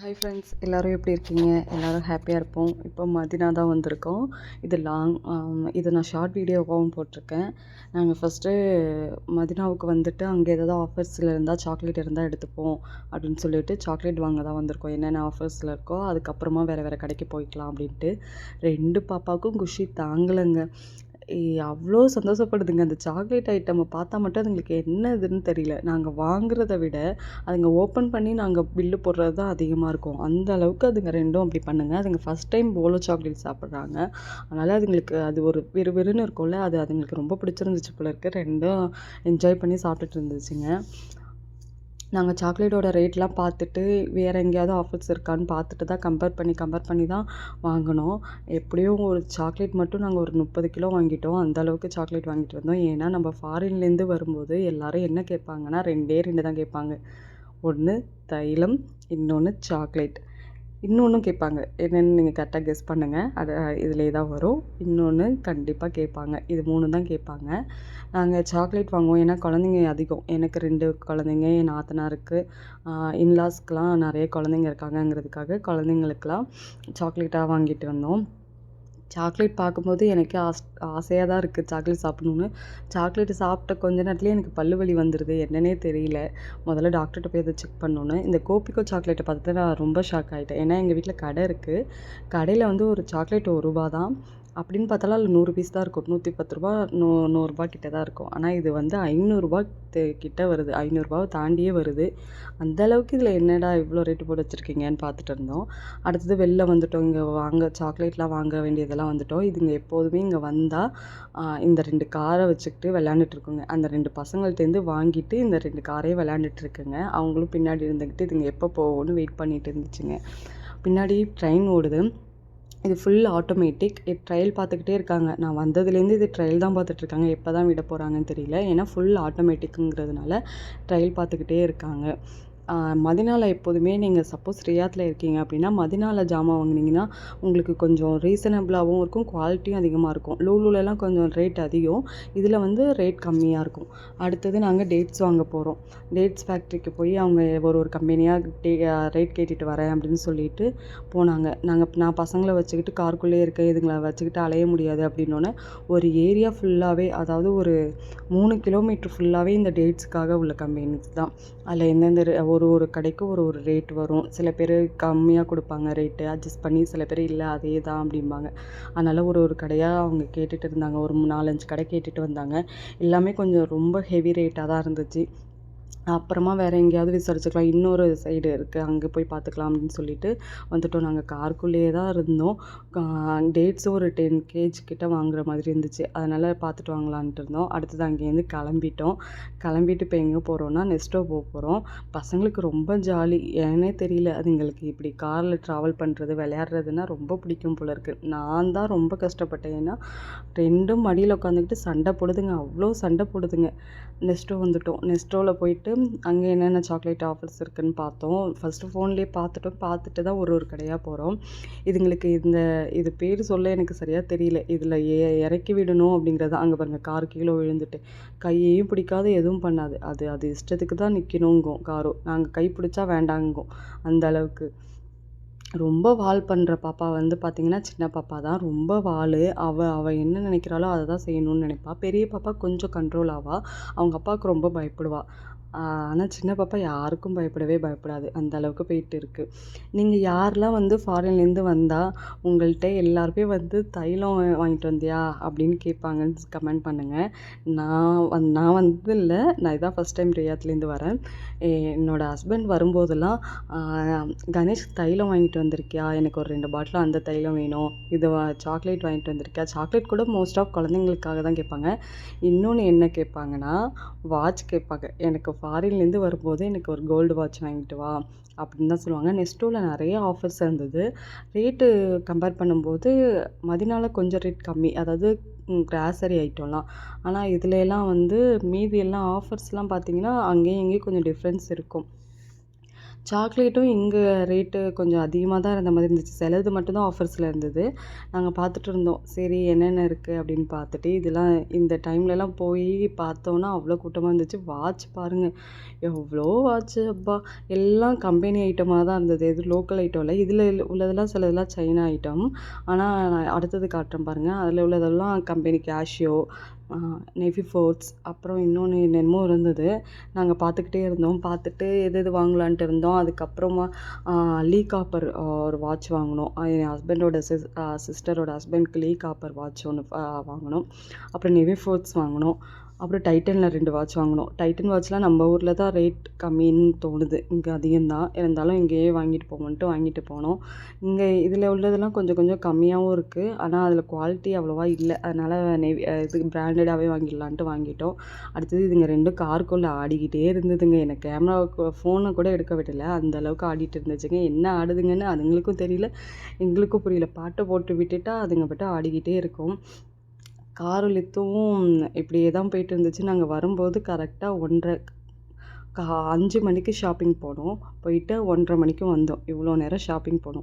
Hi friends எல்லோரும் எப்படி இருக்கீங்க? எல்லோரும் ஹாப்பியாக இருப்போம். இப்போ மதினா தான் வந்திருக்கோம். இது லாங் um, இது நான் ஷார்ட் வீடியோவாகவும் போட்டிருக்கேன். நாங்கள் ஃபஸ்ட்டு மதினாவுக்கு வந்துட்டு அங்கே ஏதாவது ஆஃபர்ஸில் இருந்தால் சாக்லேட் இருந்தால் எடுத்துப்போம் அப்படின்னு சொல்லிட்டு சாக்லேட் வாங்க தான் வந்திருக்கோம். என்னென்ன ஆஃபர்ஸில் இருக்கோ அதுக்கப்புறமா வேறு வேறு கடைக்கு போய்க்கலாம் அப்படின்ட்டு. ரெண்டு பாப்பாவுக்கும் குஷி தாங்கலைங்க. அவ்வளோ சந்தோஷப்படுதுங்க. அந்த சாக்லேட் ஐட்டமை பார்த்தா மட்டும் அதுங்களுக்கு என்ன இதுன்னு தெரியல. நாங்கள் வாங்குறத விட அதுங்க ஓப்பன் பண்ணி நாங்கள் பில்லு போடுறது தான் அதிகமாக இருக்கும். அந்த அளவுக்கு அதுங்க ரெண்டும் அப்படி பண்ணுங்கள் அதுங்க ஃபஸ்ட் டைம் போலோ சாக்லேட் சாப்பிட்றாங்க. அதனால் அதுங்களுக்கு அது ஒரு விறுவிறுன்னு இருக்கும்ல. அது அதுங்களுக்கு ரொம்ப பிடிச்சிருந்துச்சு போல இருக்குது ரெண்டும் என்ஜாய் பண்ணி சாப்பிட்டுட்டு இருந்துச்சுங்க. நாங்கள் சாக்லேட்டோட ரேட்லாம் பார்த்துட்டு வேறு எங்கேயாவது ஆஃபர்ஸ் இருக்கான்னு பார்த்துட்டு தான் கம்பேர் பண்ணி கம்பேர் பண்ணி தான் வாங்கினோம். எப்படியும் ஒரு சாக்லேட் மட்டும் நாங்கள் ஒரு முப்பது கிலோ வாங்கிட்டோம். அந்த அளவுக்கு சாக்லேட் வாங்கிட்டு வந்தோம். ஏன்னா நம்ம ஃபாரின்லேருந்து வரும்போது எல்லோரும் என்ன கேட்பாங்கன்னா ரெண்டே ரெண்டு தான் கேட்பாங்க. ஒன்று தைலம் இன்னொன்று சாக்லேட் இன்னொன்றும் கேட்பாங்க. என்னென்னு நீங்கள் கரெக்டாக கெஸ் பண்ணுங்கள் அது இதிலே தான் வரும். இன்னொன்று கண்டிப்பாக கேட்பாங்க. இது மூணு தான் கேட்பாங்க. நாங்கள் சாக்லேட் வாங்குவோம். ஏன்னா குழந்தைங்க அதிகம். எனக்கு ரெண்டு குழந்தைங்க என் நாத்தனாருக்கு இன்லாஸ்க்கெலாம் நிறைய குழந்தைங்க இருக்காங்கங்கிறதுக்காக குழந்தைங்களுக்கெலாம் சாக்லேட்டாக வாங்கிட்டு வந்தோம். சாக்லேட் பார்க்கும்போது எனக்கே ஆஸ் ஆசையாக தான் இருக்குது சாக்லேட் சாப்பிட்ணுன்னு சாக்லேட் சாப்பிட்ட கொஞ்ச நேரத்துலேயே எனக்கு பல்லு வலி வந்துடுது என்னன்னே தெரியல. முதல்ல டாக்டர்கிட்ட போய் அதை செக் பண்ணோன்னு. இந்த கோபிக்கோ சாக்லேட்டை பார்த்துட்டு நான் ரொம்ப ஷாக் ஆகிட்டேன் ஏன்னா எங்கள் வீட்டில் கடை இருக்குது கடையில் வந்து ஒரு சாக்லேட் ஒரு ரூபா தான் அப்படின்னு பார்த்தாலும் அதில் நூறு பீஸ் தான் இருக்கும். நூற்றி பத்து ரூபா நூ நூறுரூபா கிட்ட தான் இருக்கும். ஆனால் இது வந்து ஐநூறுரூபா கிட்ட வருது. ஐநூறுரூபாவை தாண்டியே வருது. அந்த அளவுக்கு இதில் என்னடா இவ்வளோ ரேட்டு போட்டு வச்சுருக்கீங்கன்னு பார்த்துட்டு இருந்தோம். அடுத்தது வெளில வந்துட்டோம். இங்கே வாங்க சாக்லேட்லாம் வாங்க வேண்டியதெல்லாம் வந்துட்டோம். இதுங்க எப்போதுமே இங்கே வந்தால் இந்த ரெண்டு காரை வச்சுக்கிட்டு விளையாண்டுட்டு இருக்குங்க. அந்த ரெண்டு பசங்கள்ட்டேருந்து வாங்கிட்டு இந்த ரெண்டு காரையும் விளையாண்டுட்டு இருக்குங்க. அவங்களும் பின்னாடி இருந்துக்கிட்டு இதுங்க எப்போ போகும்னு வெயிட் பண்ணிட்டு இருந்துச்சுங்க. பின்னாடி ட்ரெயின் ஓடுது. இது ஃபுல் ஆட்டோமேட்டிக் ட்ரையல் பார்த்துக்கிட்டே இருக்காங்க. நான் வந்ததுலேருந்து இது ட்ரையல் தான் பார்த்துட்ருக்காங்க. எப்போ தான் விட போகிறாங்கன்னு தெரியல. ஏன்னா ஃபுல் ஆட்டோமேட்டிக்குங்கிறதுனால ட்ரையல் பார்த்துக்கிட்டே இருக்காங்க. மதினாவில் எப்போதுமே நீங்கள் சப்போஸ் ரியாத்தில் இருக்கீங்க அப்படின்னா மதினாவில் ஜாமான் வாங்கினீங்கன்னா உங்களுக்கு கொஞ்சம் ரீசனபிளாகவும் இருக்கும் குவாலிட்டியும் அதிகமாக இருக்கும். லூலூலெலாம் கொஞ்சம் ரேட் அதிகம். இதில் வந்து ரேட் கம்மியாக இருக்கும். அடுத்தது நாங்கள் டேட்ஸ் வாங்க போகிறோம் டேட்ஸ் ஃபேக்ட்ரிக்கு போய் அவங்க ஒரு ஒரு கம்பெனியாக டே ரேட் கேட்டுட்டு வரேன் அப்படின்னு சொல்லிட்டு போனாங்க. நாங்கள் நான் பசங்களை வச்சுக்கிட்டு காருக்குள்ளேயே இருக்க இதுங்களை வச்சுக்கிட்டு அலைய முடியாது அப்படின்னோடனே ஒரு ஏரியா ஃபுல்லாகவே அதாவது ஒரு மூணு கிலோமீட்டர் ஃபுல்லாகவே இந்த டேட்ஸுக்காக உள்ள கம்பெனிஸ் தான். அதில் எந்தெந்த ஒரு ஒரு ஒரு கடைக்கும் ஒரு ஒரு ரேட் வரும். சில பேர் கம்மியாக கொடுப்பாங்க ரேட்டு அட்ஜஸ்ட் பண்ணி சில பேர் இல்லை அதே தான் அப்படிம்பாங்க. அதனால் ஒரு ஒரு கடையாக அவங்க கேட்டுகிட்டு இருந்தாங்க. ஒரு நாலஞ்சு கடை கேட்டுகிட்டு வந்தாங்க. எல்லாமே கொஞ்சம் ரொம்ப ஹெவி ரேட்டாக தான் இருந்துச்சு. அப்புறமா வேறு எங்கேயாவது விசாரிச்சுக்கலாம். இன்னொரு சைடு இருக்குது அங்கே போய் பார்த்துக்கலாம் அப்படின்னு சொல்லிட்டு வந்துட்டோம். நாங்கள் காருக்குள்ளேயே தான் இருந்தோம். டேட்ஸும் ஒரு டென் கேஜ் கிட்ட வாங்குற மாதிரி இருந்துச்சு. அதனால் பார்த்துட்டு வாங்கலான்ட்டு இருந்தோம். அடுத்தது அங்கேருந்து கிளம்பிட்டோம். கிளம்பிட்டு இப்போ எங்கே போகிறோன்னா நெஸ்டோ போக போகிறோம் பசங்களுக்கு ரொம்ப ஜாலி ஏன்னே தெரியல. அதுங்களுக்கு இப்படி காரில் ட்ராவல் பண்ணுறது விளையாடுறதுன்னா ரொம்ப பிடிக்கும் போல இருக்குது நான் தான் ரொம்ப கஷ்டப்பட்டேன். ஏன்னா ரெண்டும் மடியில் உட்காந்துக்கிட்டு சண்டை போடுதுங்க. அவ்வளோ சண்டை போடுதுங்க. நெஸ்டோ வந்துட்டோம். நெஸ்டோவில் போயிட்டு அங்கே என்னென்ன சாக்லேட் ஆஃபர்ஸ் இருக்குதுன்னு பார்த்தோம். ஃபஸ்ட்டு ஃபோன்லேயே பார்த்துட்டோம். பார்த்துட்டு தான் ஒரு ஒரு கடையாக போகிறோம் இதுங்களுக்கு இந்த இது பேர் சொல்ல எனக்கு சரியாக தெரியல. இதில் ஏ இறக்கி விடணும் அப்படிங்கிறது அங்கே பாருங்கள் கார் கீழே விழுந்துட்டு. கையையும் பிடிக்காது எதுவும் பண்ணாது. அது அது இஷ்டத்துக்கு தான் நிற்கணுங்கும் காரோ. நாங்கள் கை பிடிச்சா வேண்டாங்கும் அந்த அளவுக்கு. ரொம்ப வால் பண்ணுற பாப்பா வந்து பார்த்திங்கன்னா சின்ன பாப்பா தான். ரொம்ப வால். அவள் அவள் என்ன நினைக்கிறாளோ அதை தான் செய்யணும்னு நினைப்பா. பெரிய பாப்பா கொஞ்சம் கண்ட்ரோல் ஆவாள் அவங்க அப்பாவுக்கு ரொம்ப பயப்படுவாள் ஆனால் சின்ன பாப்பா யாருக்கும் பயப்படவே பயப்படாது. அந்த அளவுக்கு போயிட்டு இருக்குது நீங்கள் யாரெல்லாம் வந்து ஃபாரின்லேருந்து வந்தால் உங்கள்கிட்ட எல்லாருமே வந்து தைலம் வாங்கிட்டு வந்தியா அப்படின்னு கேட்பாங்கன்னு கமெண்ட் பண்ணுங்கள் நான் வந் நான் வந்து இல்லை. நான் இதான் ஃபஸ்ட் டைம் ரியாத்லேருந்து வரேன். என்னோடய ஹஸ்பண்ட் வரும்போதெல்லாம் கணேஷ் தைலம் வாங்கிட்டு வந்திருக்கியா? எனக்கு ஒரு ரெண்டு பாட்டில் அந்த தைலம் வேணும். இது சாக்லேட் வாங்கிட்டு வந்திருக்கியா? சாக்லேட் கூட மோஸ்ட் ஆஃப் குழந்தைங்களுக்காக தான் கேட்பாங்க. இன்னொன்று என்ன கேட்பாங்கன்னா வாட்ச் கேட்பாங்க. எனக்கு ஃபாரின்லேருந்து வரும்போது எனக்கு ஒரு கோல்டு வாட்ச் வாங்கிட்டு வா அப்படின்னு தான் சொல்லுவாங்க. நெஸ்டோவில் நிறைய ஆஃபர்ஸ் இருந்தது. ரேட்டு கம்பேர் பண்ணும்போது மதினால கொஞ்சம் ரேட் கம்மி. அதாவது கிராசரி ஐட்டம்லாம் ஆனால் இதுலலாம் வந்து மீதி எல்லாம் ஆஃபர்ஸ்லாம் பார்த்தீங்கன்னா அங்கேயும் இங்கேயும் கொஞ்சம் டிஃப்ரென்ஸ் இருக்கும். சாக்லேட்டும் இங்கே ரேட்டு கொஞ்சம் அதிகமாக தான் இருந்த மாதிரி இருந்துச்சு. சிலது மட்டும்தான் ஆஃபர்ஸில் இருந்தது. நாங்கள் பார்த்துட்டு இருந்தோம். சரி என்னென்ன இருக்குது அப்படின்னு பார்த்துட்டு இதெல்லாம் இந்த டைம்லலாம் போய் பார்த்தோன்னா அவ்வளோ கூட்டமாக இருந்துச்சு. வாட்ச் பாருங்கள் எவ்வளோ வாட்ச்சு அப்பா. எல்லாம் கம்பெனி ஐட்டமாக தான் இருந்தது. எதுவும் லோக்கல் ஐட்டம் இல்லை. இதில் உள்ளதெல்லாம் சிலதெல்லாம் சைனா ஐட்டம் ஆனால் நான் அடுத்தது காட்டுறேன் பாருங்கள் அதில் உள்ளதெல்லாம் கம்பெனி கேஷியோ நெவி ஃபோர்ட்ஸ் அப்புறம் இன்னொன்று என்னென்னமோ இருந்தது. நாங்கள் பார்த்துக்கிட்டே இருந்தோம். பார்த்துட்டு எது எது வாங்கலான்ட்டு இருந்தோம். அதுக்கப்புறமா லீ காப்பர் ஒரு வாட்ச் வாங்கினோம். என் ஹஸ்பண்டோட சிஸ் சிஸ்டரோட ஹஸ்பண்ட்க்கு லீ காப்பர் வாட்ச் ஒன்று வாங்கினோம். அப்புறம் நெவி ஃபோர்ட்ஸ் வாங்கினோம். அப்புறம் டைட்டனில் ரெண்டு வாட்ச் வாங்கினோம். டைட்டன் வாட்ச்லாம் நம்ம ஊரில் தான் ரேட் கம்மின்னு தோணுது. இங்கே அதிகம்தான். இருந்தாலும் இங்கேயே வாங்கிட்டு போவோன்ட்டு வாங்கிட்டு போனோம். இங்கே இதில் உள்ளதெல்லாம் கொஞ்சம் கொஞ்சம் கம்மியாகவும் இருக்குது ஆனால் அதில் குவாலிட்டி அவ்வளோவா இல்லை. அதனால் நெவி இது பிராண்டடாகவே வாங்கிடலான்ட்டு வாங்கிட்டோம். அடுத்தது இதுங்க ரெண்டும் காருக்குள்ளே ஆடிக்கிட்டே இருந்ததுங்க. எனக்கு கேமரா ஃபோனை கூட எடுக்க விடலை. அந்த அளவுக்கு ஆடிட்டு இருந்துச்சுங்க. என்ன ஆடுதுங்கன்னு அதுங்களுக்கும் தெரியல. எங்களுக்கும் புரியல. பாட்டை போட்டு விட்டுட்டா அதுங்க பட்டு ஆடிக்கிட்டே இருக்கும். காரு லித்துவும் இப்படியே தான் போயிட்டு இருந்துச்சு நாங்கள் வரும்போது கரெக்டாக ஒன்றரை கா அஞ்சு மணிக்கு ஷாப்பிங் போனோம். போயிட்டு ஒன்றரை மணிக்கு வந்தோம். இவ்வளோ நேரம் ஷாப்பிங் போனோம்.